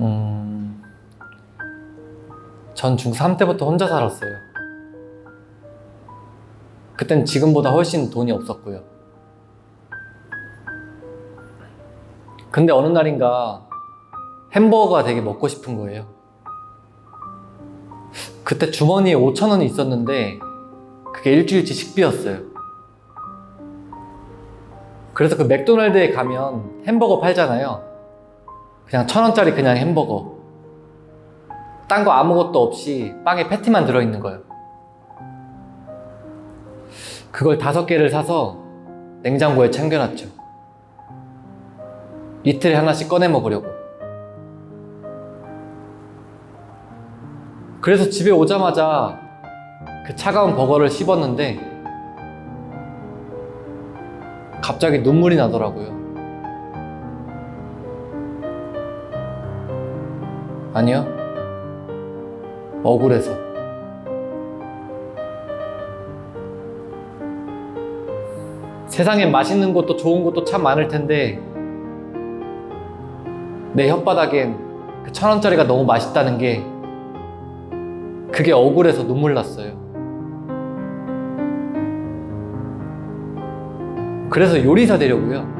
음, 전 중3 때부터 혼자 살았어요. 그땐 지금보다 훨씬 돈이 없었고요. 근데 어느 날인가 햄버거가 되게 먹고 싶은 거예요. 그때 주머니에 5천 원이 있었는데 그게 일주일치 식비였어요. 그래서 그 맥도날드에 가면 햄버거 팔잖아요. 그냥 천 원짜리 그냥 햄버거. 딴 거 아무것도 없이 빵에 패티만 들어있는 거예요. 그걸 다섯 개를 사서 냉장고에 챙겨놨죠. 이틀에 하나씩 꺼내 먹으려고. 그래서 집에 오자마자 그 차가운 버거를 씹었는데 갑자기 눈물이 나더라고요. 아니요. 억울해서. 세상엔 맛있는 것도 좋은 것도 참 많을 텐데 내 혓바닥엔 그 천 원짜리가 너무 맛있다는 게 그게 억울해서 눈물 났어요. 그래서 요리사 되려고요.